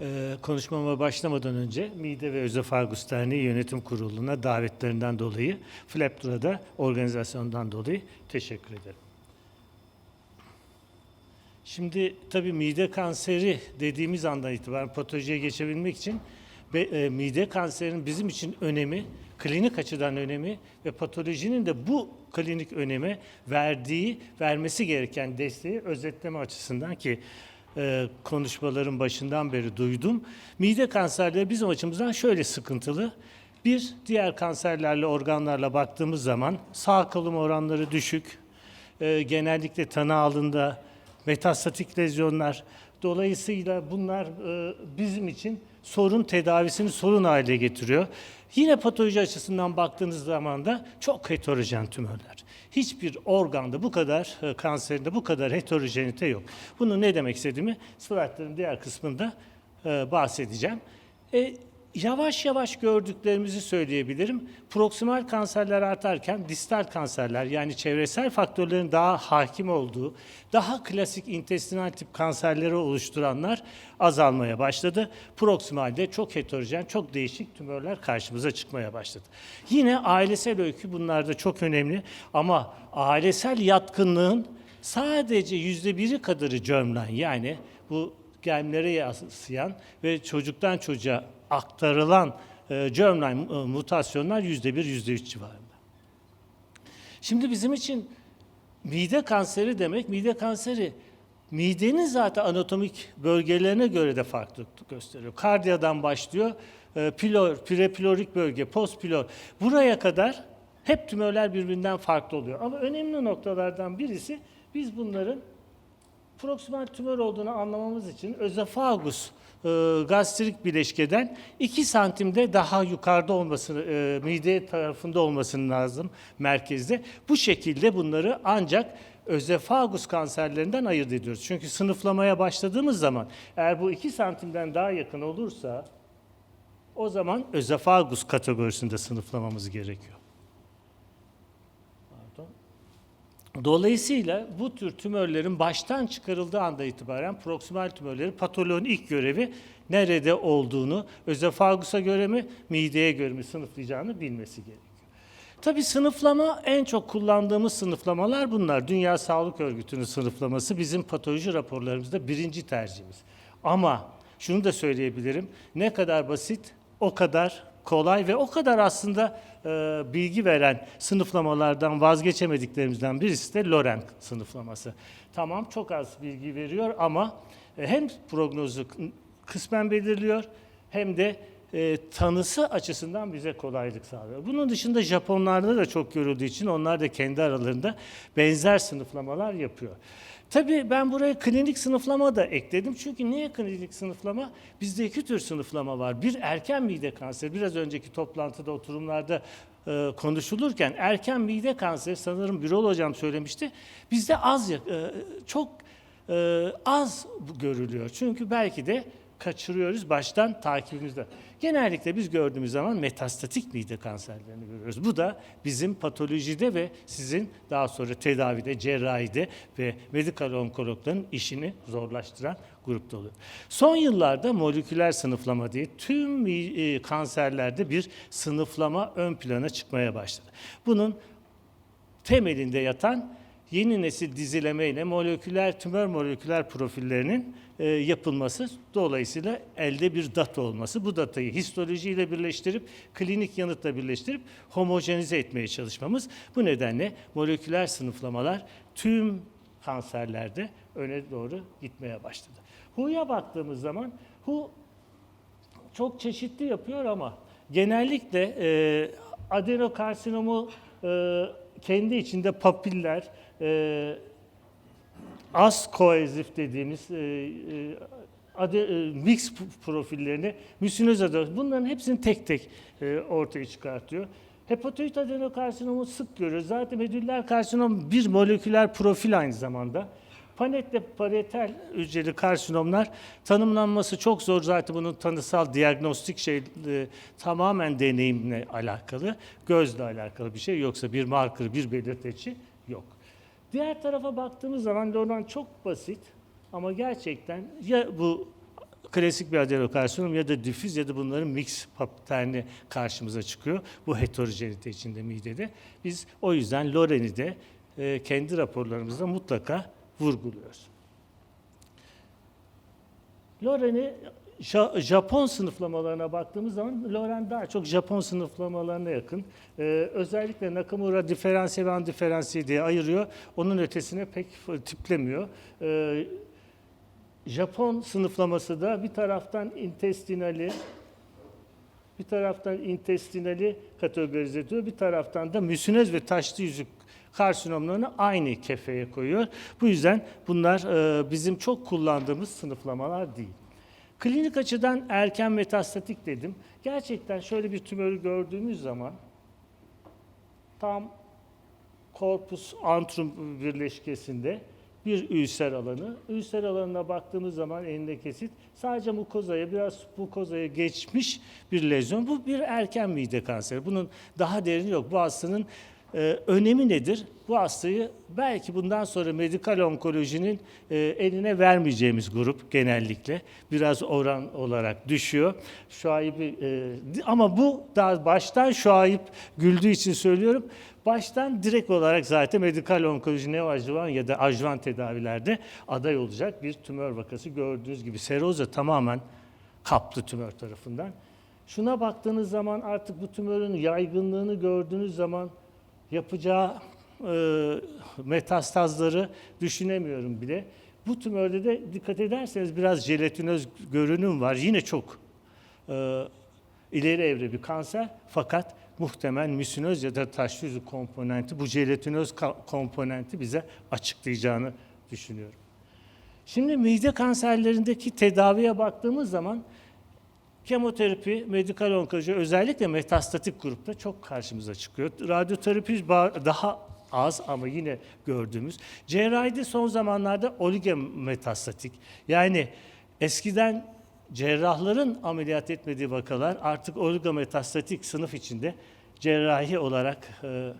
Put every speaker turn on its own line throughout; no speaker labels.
Ee, konuşmama başlamadan önce Mide ve Özofagus Derneği Yönetim Kurulu'na davetlerinden dolayı, Flaptur'a organizasyondan dolayı teşekkür ederim. Şimdi tabii mide kanseri dediğimiz andan itibaren patolojiye geçebilmek için ve e, mide kanserinin bizim için önemi, klinik açıdan önemi ve patolojinin de bu klinik öneme verdiği, vermesi gereken desteği özetleme açısından ki e, konuşmaların başından beri duydum. Mide kanserleri bizim açımızdan şöyle sıkıntılı. Bir, diğer kanserlerle, organlarla baktığımız zaman sağ kalım oranları düşük, e, genellikle tanı altında metastatik lezyonlar. Dolayısıyla bunlar e, bizim için sorun tedavisini sorun haline getiriyor. Yine patoloji açısından baktığınız zaman da çok heterojen tümörler. Hiçbir organda bu kadar e, kanserinde bu kadar heterojenite yok. Bunu ne demek istediğimi slaytların diğer kısmında e, bahsedeceğim. E, yavaş yavaş gördüklerimizi söyleyebilirim. Proksimal kanserler artarken distal kanserler yani çevresel faktörlerin daha hakim olduğu, daha klasik intestinal tip kanserleri oluşturanlar azalmaya başladı. Proksimalde çok heterojen, çok değişik tümörler karşımıza çıkmaya başladı. Yine ailesel öykü bunlarda çok önemli ama ailesel yatkınlığın sadece yüzde biri kadarı germline yani bu genlere yansıyan ve çocuktan çocuğa aktarılan e, germline e, mutasyonlar yüzde bir, yüzde üç civarında. Şimdi bizim için mide kanseri demek, mide kanseri midenin zaten anatomik bölgelerine göre de farklılık gösteriyor. Kardiyadan başlıyor, e, pilor, prepilorik bölge, postpilor. Buraya kadar hep tümörler birbirinden farklı oluyor. Ama önemli noktalardan birisi biz bunların proksimal tümör olduğunu anlamamız için özofagus e, gastrik bileşkeden 2 santimde daha yukarıda olmasını, e, mide tarafında olmasının lazım merkezde. Bu şekilde bunları ancak özofagus kanserlerinden ayırt ediyoruz. Çünkü sınıflamaya başladığımız zaman eğer bu 2 santimden daha yakın olursa o zaman özofagus kategorisinde sınıflamamız gerekiyor. Dolayısıyla bu tür tümörlerin baştan çıkarıldığı anda itibaren proksimal tümörlerin patoloğun ilk görevi nerede olduğunu özofagusa göre mi, mideye göre mi sınıflayacağını bilmesi gerekiyor. Tabii sınıflama en çok kullandığımız sınıflamalar bunlar. Dünya Sağlık Örgütü'nün sınıflaması bizim patoloji raporlarımızda birinci tercihimiz. Ama şunu da söyleyebilirim. Ne kadar basit o kadar kolay ve o kadar aslında e, bilgi veren sınıflamalardan vazgeçemediklerimizden birisi de Loren sınıflaması. Tamam çok az bilgi veriyor ama e, hem prognozu kısmen belirliyor hem de e, tanısı açısından bize kolaylık sağlıyor. Bunun dışında Japonlarda da çok görüldüğü için onlar da kendi aralarında benzer sınıflamalar yapıyor. Tabii ben buraya klinik sınıflama da ekledim. Çünkü niye klinik sınıflama? Bizde iki tür sınıflama var. Bir erken mide kanseri. Biraz önceki toplantıda, oturumlarda e, konuşulurken erken mide kanseri sanırım Birol Hocam söylemişti. Bizde az, e, çok e, az görülüyor. Çünkü belki de kaçırıyoruz baştan takibimizde. Genellikle biz gördüğümüz zaman metastatik mide kanserlerini görüyoruz. Bu da bizim patolojide ve sizin daha sonra tedavide, cerrahide ve medikal onkologların işini zorlaştıran grupta oluyor. Son yıllarda moleküler sınıflama diye tüm e, kanserlerde bir sınıflama ön plana çıkmaya başladı. Bunun temelinde yatan yeni nesil dizileme ile moleküler tümör moleküler profillerinin e, yapılması dolayısıyla elde bir data olması. Bu datayı histolojiyle birleştirip klinik yanıtla birleştirip homojenize etmeye çalışmamız. Bu nedenle moleküler sınıflamalar tüm kanserlerde öne doğru gitmeye başladı. HU'ya baktığımız zaman HU çok çeşitli yapıyor ama genellikle e, adenokarsinomu e, kendi içinde papiller, e, az koezif dediğimiz e, e, ade, e, mix profillerini müsinöz adenoz bunların hepsini tek tek e, ortaya çıkartıyor. Hepatoid adenokarsinomu sık görüyoruz. Zaten medüller karsinom bir moleküler profil aynı zamanda. Panetle parietal hücreli karsinomlar tanımlanması çok zor. Zaten bunun tanısal diagnostik şey e, tamamen deneyimle alakalı, gözle alakalı bir şey. Yoksa bir marker, bir belirteci yok. Diğer tarafa baktığımız zaman Loran çok basit ama gerçekten ya bu klasik bir adenokarsinom ya da difüz ya da bunların mix paterni karşımıza çıkıyor. Bu heterojenite içinde midede. Biz o yüzden Loren'i de e, kendi raporlarımızda mutlaka vurguluyoruz. Loren'i Ja- Japon sınıflamalarına baktığımız zaman Loren daha çok Japon sınıflamalarına yakın. Ee, özellikle Nakamura diferansiye ve andiferansiye diye ayırıyor. Onun ötesine pek tiplemiyor. Ee, Japon sınıflaması da bir taraftan intestinali, bir taraftan intestinali kategorize ediyor, bir taraftan da müsünöz ve taşlı yüzük karsinomlarını aynı kefeye koyuyor. Bu yüzden bunlar e, bizim çok kullandığımız sınıflamalar değil. Klinik açıdan erken metastatik dedim. Gerçekten şöyle bir tümörü gördüğümüz zaman tam korpus antrum birleşkesinde bir ülser alanı. Ülser alanına baktığımız zaman elinde kesit sadece mukozaya biraz mukozaya geçmiş bir lezyon. Bu bir erken mide kanseri. Bunun daha derini yok. Bu hastanın e, önemi nedir? Bu hastayı belki bundan sonra medikal onkolojinin e, eline vermeyeceğimiz grup genellikle biraz oran olarak düşüyor. Şuaybi e, ama bu daha baştan şuayip güldüğü için söylüyorum. Baştan direkt olarak zaten medikal onkoloji neoadjuvan ya da adjuvan tedavilerde aday olacak bir tümör vakası gördüğünüz gibi seroza tamamen kaplı tümör tarafından. Şuna baktığınız zaman artık bu tümörün yaygınlığını gördüğünüz zaman yapacağı e, metastazları düşünemiyorum bile. Bu tümörde de dikkat ederseniz biraz jelatinöz görünüm var. Yine çok e, ileri evre bir kanser fakat muhtemel müsinöz ya da taş yüzü komponenti bu jelatinöz komponenti bize açıklayacağını düşünüyorum. Şimdi mide kanserlerindeki tedaviye baktığımız zaman Kemoterapi, medikal onkoloji özellikle metastatik grupta çok karşımıza çıkıyor. Radyoterapi daha az ama yine gördüğümüz. Cerrahide son zamanlarda oligometastatik. Yani eskiden cerrahların ameliyat etmediği vakalar artık oligometastatik sınıf içinde cerrahi olarak e,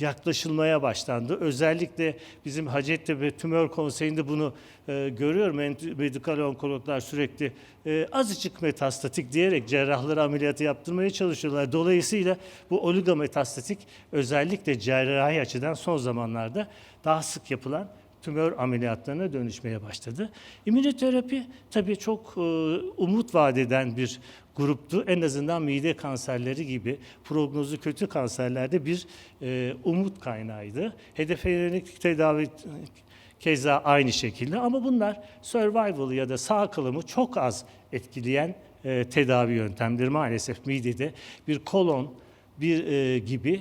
yaklaşılmaya başlandı. Özellikle bizim Hacettepe Tümör Konseyi'nde bunu e, görüyorum. Medikal onkologlar sürekli e, azıcık metastatik diyerek cerrahlara ameliyatı yaptırmaya çalışıyorlar. Dolayısıyla bu oligometastatik özellikle cerrahi açıdan son zamanlarda daha sık yapılan tümör ameliyatlarına dönüşmeye başladı. İmmünoterapi tabii çok e, umut vaat eden bir gruptu. En azından mide kanserleri gibi prognozu kötü kanserlerde bir e, umut kaynağıydı. Hedefe yönelik tedavi keza aynı şekilde ama bunlar survival ya da sağ kalımı çok az etkileyen e, tedavi yöntemleri maalesef midede bir kolon bir gibi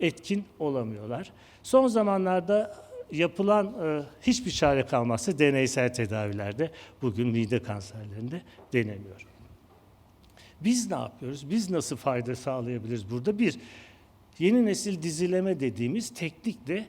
etkin olamıyorlar. Son zamanlarda yapılan e, hiçbir çare kalmazsa deneysel tedavilerde bugün mide kanserlerinde deneniyor. Biz ne yapıyoruz? Biz nasıl fayda sağlayabiliriz burada? Bir, yeni nesil dizileme dediğimiz teknikle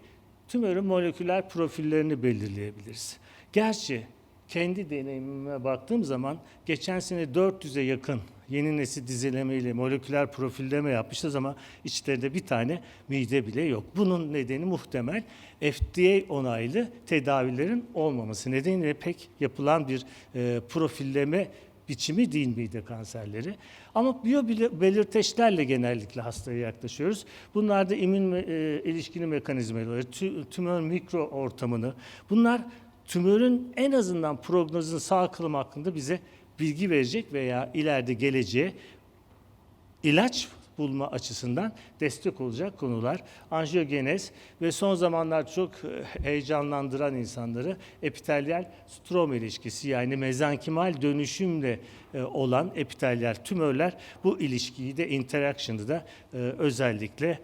tümörün moleküler profillerini belirleyebiliriz. Gerçi kendi deneyimime baktığım zaman geçen sene 400'e yakın yeni nesil dizileme ile moleküler profilleme yapmışız ama içlerinde bir tane mide bile yok. Bunun nedeni muhtemel FDA onaylı tedavilerin olmaması nedeniyle pek yapılan bir e, profilleme biçimi değil mide kanserleri. Ama biyobelirteçlerle genellikle hastaya yaklaşıyoruz. Bunlar da immün e, ilişkili mekanizmaları, tü- tümör mikro ortamını, bunlar tümörün en azından prognozun sağ kılım hakkında bize bilgi verecek veya ileride geleceğe ilaç bulma açısından destek olacak konular. Anjiyogenez ve son zamanlar çok e, heyecanlandıran insanları epitelyal strom ilişkisi yani mezankimal dönüşümle e, olan epitelyal tümörler bu ilişkiyi de interaction'ı da e, özellikle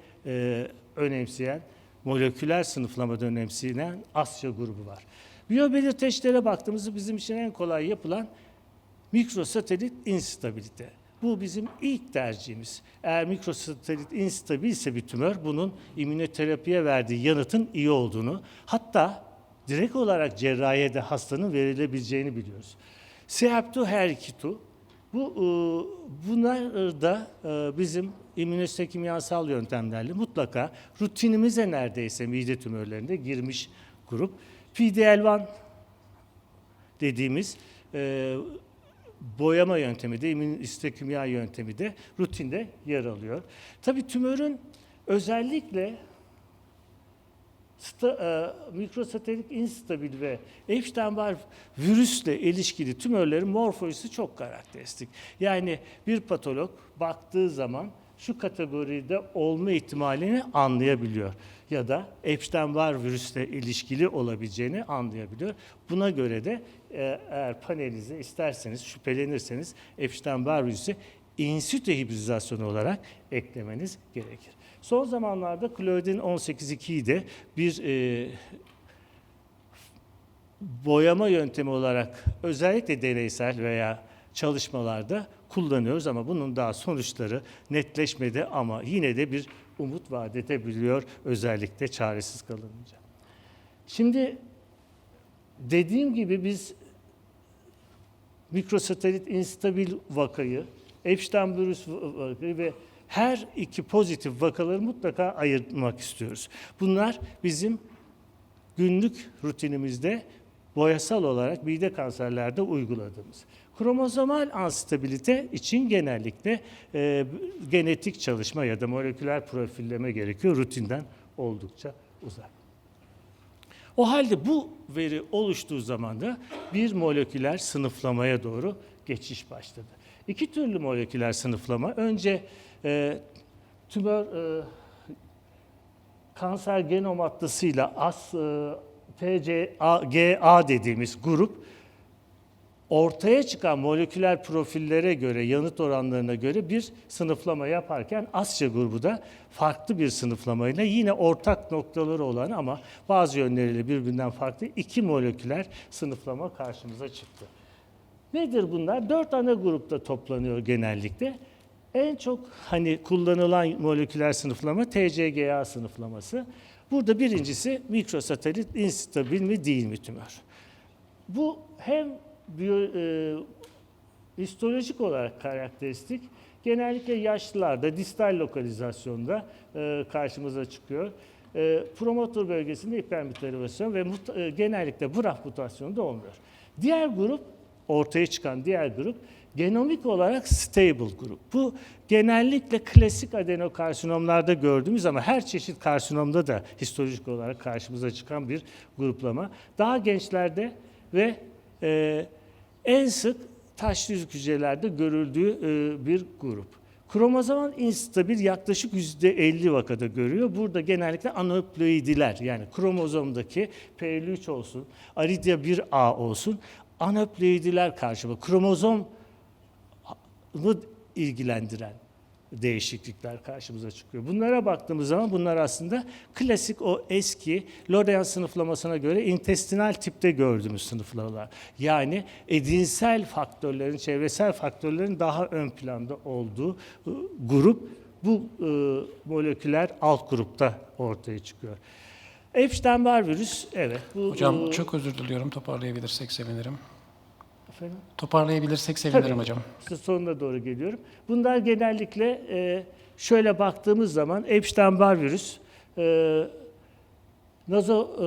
önemseyen moleküler sınıflamada önemseyen Asya grubu var. Biyobelirteçlere baktığımızda bizim için en kolay yapılan mikrosatelit instabilite. Bu bizim ilk tercihimiz. Eğer mikrosatelit instabilse bir tümör bunun immünoterapiye verdiği yanıtın iyi olduğunu hatta direkt olarak cerrahiye de hastanın verilebileceğini biliyoruz. SEAP2 her iki tu bu e, bunlar da e, bizim immünostekimyasal yöntemlerle mutlaka rutinimize neredeyse mide tümörlerinde girmiş grup. PD-L1 dediğimiz e, boyama yöntemi de, immünistekimya yöntemi de rutinde yer alıyor. Tabii tümörün özellikle sta, e, mikrosatelit instabil ve Epstein-Barr virüsle ilişkili tümörlerin morfolojisi çok karakteristik. Yani bir patolog baktığı zaman şu kategoride olma ihtimalini anlayabiliyor ya da Epstein-Barr virüsle ilişkili olabileceğini anlayabiliyor. Buna göre de e, eğer panelize isterseniz şüphelenirseniz Epstein-Barr virüsü insüte hibridizasyonu olarak eklemeniz gerekir. Son zamanlarda Claudin 18.2'yi de bir e, boyama yöntemi olarak özellikle deneysel veya çalışmalarda kullanıyoruz ama bunun daha sonuçları netleşmedi ama yine de bir umut vaat edebiliyor özellikle çaresiz kalınınca. Şimdi dediğim gibi biz mikrosatelit instabil vakayı, Epstein virüs vakayı ve her iki pozitif vakaları mutlaka ayırmak istiyoruz. Bunlar bizim günlük rutinimizde boyasal olarak mide kanserlerde uyguladığımız. Kromozomal anstabilite için genellikle e, genetik çalışma ya da moleküler profilleme gerekiyor. Rutinden oldukça uzak. O halde bu veri oluştuğu zaman da bir moleküler sınıflamaya doğru geçiş başladı. İki türlü moleküler sınıflama. Önce e, tümör e, kanser genom atlısıyla AS, e, TCGA dediğimiz grup ortaya çıkan moleküler profillere göre, yanıt oranlarına göre bir sınıflama yaparken Asya grubu da farklı bir sınıflamayla yine ortak noktaları olan ama bazı yönleriyle birbirinden farklı iki moleküler sınıflama karşımıza çıktı. Nedir bunlar? Dört ana grupta toplanıyor genellikle. En çok hani kullanılan moleküler sınıflama TCGA sınıflaması. Burada birincisi mikrosatelit instabil mi değil mi tümör. Bu hem biyo, e, histolojik olarak karakteristik. Genellikle yaşlılarda distal lokalizasyonda e, karşımıza çıkıyor. E, promotor bölgesinde hipermütelivasyon ve mut, e, genellikle BRAF mutasyonu da olmuyor. Diğer grup, ortaya çıkan diğer grup genomik olarak stable grup. Bu genellikle klasik adenokarsinomlarda gördüğümüz ama her çeşit karsinomda da histolojik olarak karşımıza çıkan bir gruplama. Daha gençlerde ve e, en sık taşlı hücrelerde görüldüğü e, bir grup. Kromozomal instabil yaklaşık %50 vakada görüyor. Burada genellikle aneuploidiler yani kromozomdaki P53 olsun, aridya 1A olsun aneuploidiler karşıma kromozom ilgilendiren değişiklikler karşımıza çıkıyor. Bunlara baktığımız zaman bunlar aslında klasik o eski Lorentz sınıflamasına göre intestinal tipte gördüğümüz sınıflamalar. Yani edinsel faktörlerin, çevresel faktörlerin daha ön planda olduğu ıı, grup bu e, moleküler alt grupta ortaya çıkıyor. Epstein-Barr virüs, evet. Bu,
Hocam
e,
çok özür diliyorum. Toparlayabilirsek sevinirim.
Efendim?
Toparlayabilirsek sevinirim
Tabii.
hocam.
İşte sonuna doğru geliyorum. Bunlar genellikle e, şöyle baktığımız zaman Epstein-Barr virüs, e, nazo e,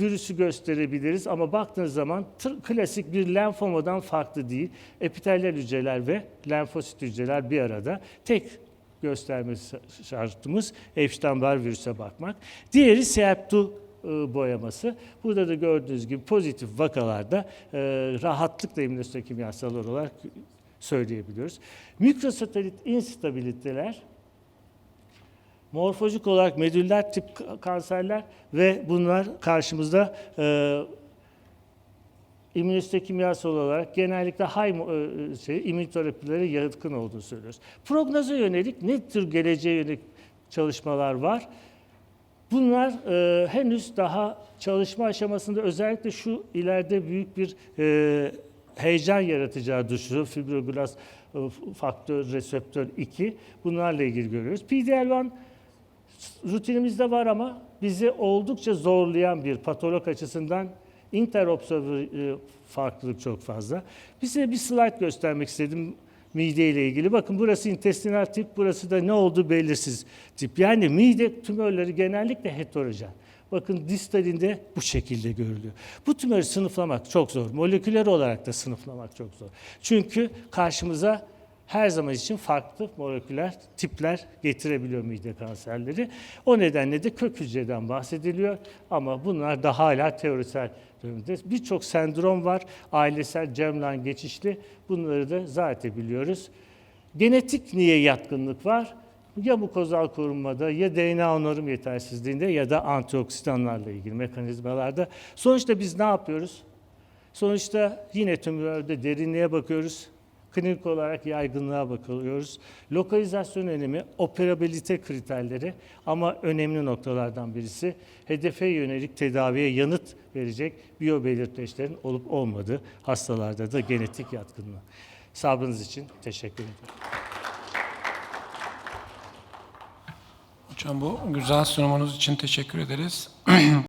virüsü gösterebiliriz ama baktığınız zaman tır- klasik bir lenfomadan farklı değil. Epitelyal hücreler ve lenfosit hücreler bir arada. Tek gösterme şartımız Epstein-Barr virüse bakmak. Diğeri SEAP2 e, boyaması. Burada da gördüğünüz gibi pozitif vakalarda e, rahatlıkla immünostekimyasal olarak söyleyebiliyoruz. Mikrosatelit instabiliteler morfolojik olarak medüller tip ka- kanserler ve bunlar karşımızda e, immünostekimyasal olarak genellikle high mo- e, şey, immünoterapilere yatkın olduğunu söylüyoruz. Prognoza yönelik ne tür geleceğe yönelik çalışmalar var? Bunlar e, henüz daha çalışma aşamasında özellikle şu ileride büyük bir e, heyecan yaratacağı düşünüyor. Fibroblast e, faktör reseptör 2 bunlarla ilgili görüyoruz. PD-L1 rutinimizde var ama bizi oldukça zorlayan bir patolog açısından interobserver e, farklılık çok fazla. Size bir slide göstermek istedim mide ile ilgili. Bakın burası intestinal tip, burası da ne olduğu belirsiz tip. Yani mide tümörleri genellikle heterojen. Bakın distalinde bu şekilde görülüyor. Bu tümörü sınıflamak çok zor. Moleküler olarak da sınıflamak çok zor. Çünkü karşımıza her zaman için farklı moleküler tipler getirebiliyor mide kanserleri. O nedenle de kök hücreden bahsediliyor ama bunlar da hala teorisel dönemde. Birçok sendrom var, ailesel, germline geçişli. Bunları da zaten biliyoruz. Genetik niye yatkınlık var? Ya mukozal korunmada ya DNA onarım yetersizliğinde ya da antioksidanlarla ilgili mekanizmalarda. Sonuçta biz ne yapıyoruz? Sonuçta yine tümörde derinliğe bakıyoruz. Klinik olarak yaygınlığa bakıyoruz. Lokalizasyon önemi, operabilite kriterleri ama önemli noktalardan birisi hedefe yönelik tedaviye yanıt verecek biyobelirteçlerin olup olmadığı hastalarda da genetik yatkınlığı. Sabrınız için teşekkür ederim.
Hocam bu güzel sunumunuz için teşekkür ederiz.